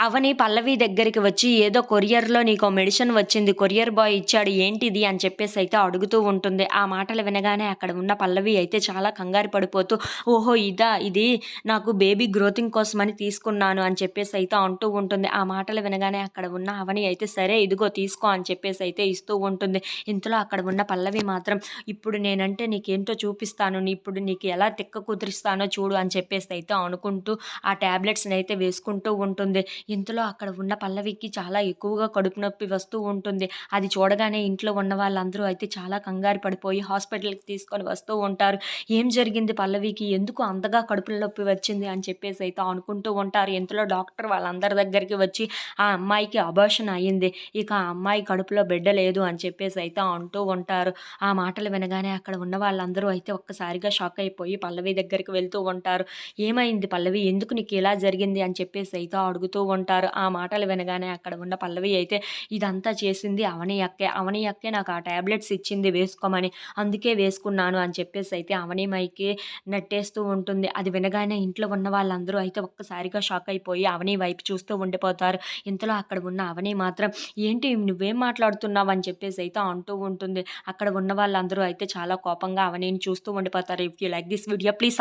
అవని పల్లవి దగ్గరికి వచ్చి ఏదో కొరియర్లో నీకు మెడిసిన్ వచ్చింది కొరియర్ బాయ్ ఇచ్చాడు ఏంటిది? అని చెప్పేసి అయితే అడుగుతూ ఉంటుంది. ఆ మాటలు వినగానే అక్కడ ఉన్న పల్లవి అయితే చాలా కంగారు పడిపోతూ ఓహో ఇదా ఇది నాకు బేబీ గ్రోతింగ్ కోసమని తీసుకున్నాను అని చెప్పేసి అయితే అంటూ ఉంటుంది. ఆ మాటలు వినగానే అక్కడ ఉన్న అవని అయితే సరే ఇదిగో తీసుకో అని చెప్పేసి అయితే ఇస్తూ ఉంటుంది. ఇంతలో అక్కడ ఉన్న పల్లవి మాత్రం ఇప్పుడు నేనంటే నీకేంటో చూపిస్తాను నీ- ఇప్పుడు నీకు ఎలా తిక్క కుదిరిస్తానో చూడు అని చెప్పేసి అయితే అనుకుంటూ ఆ ట్యాబ్లెట్స్ని అయితే వేసుకుంటూ ఉంటుంది. ఇంతలో అక్కడ ఉన్న పల్లవికి చాలా ఎక్కువగా కడుపు నొప్పి వస్తూ ఉంటుంది. అది చూడగానే ఇంట్లో ఉన్న వాళ్ళందరూ అయితే చాలా కంగారు పడిపోయి హాస్పిటల్కి తీసుకొని వస్తూ ఉంటారు. ఏం జరిగింది పల్లవికి? ఎందుకు అంతగా కడుపు నొప్పి వచ్చింది అని చెప్పేసి అయితే అనుకుంటూ ఉంటారు. ఇంతలో డాక్టర్ వాళ్ళందరి దగ్గరికి వచ్చి ఆ అమ్మాయికి అబార్షన్ అయ్యింది. ఇక ఆ అమ్మాయి కడుపులో బిడ్డ లేదు అని చెప్పేసి అయితే అంటూ ఉంటారు. ఆ మాటలు వినగానే అక్కడ ఉన్న వాళ్ళందరూ అయితే ఒక్కసారిగా షాక్ అయిపోయి పల్లవి దగ్గరికి వెళ్తూ ఉంటారు. ఏమైంది పల్లవి? ఎందుకు నీకు ఇలా జరిగింది? అని చెప్పేసి అయితే అడుగుతూ ఉంటారు. ఆ మాటలు వినగానే అక్కడ ఉన్న పల్లవి అయితే ఇదంతా చేసింది అవని అక్కే. అవని అక్కే నాకు ఆ ట్యాబ్లెట్స్ ఇచ్చింది వేసుకోమని. అందుకే వేసుకున్నాను అని చెప్పేసి అయితే అవని మైకి నెట్టేస్తూ ఉంటుంది. అది వినగానే ఇంట్లో ఉన్న వాళ్ళందరూ అయితే ఒక్కసారిగా షాక్ అయిపోయి అవని వైపు చూస్తూ ఉండిపోతారు. ఇంతలో అక్కడ ఉన్న అవని మాత్రం ఏంటి నువ్వేం మాట్లాడుతున్నావు? అని చెప్పేసి అయితే అంటూ ఉంటుంది. అక్కడ ఉన్న వాళ్ళందరూ అయితే చాలా కోపంగా అవనిని చూస్తూ ఉండిపోతారు. If you like this video please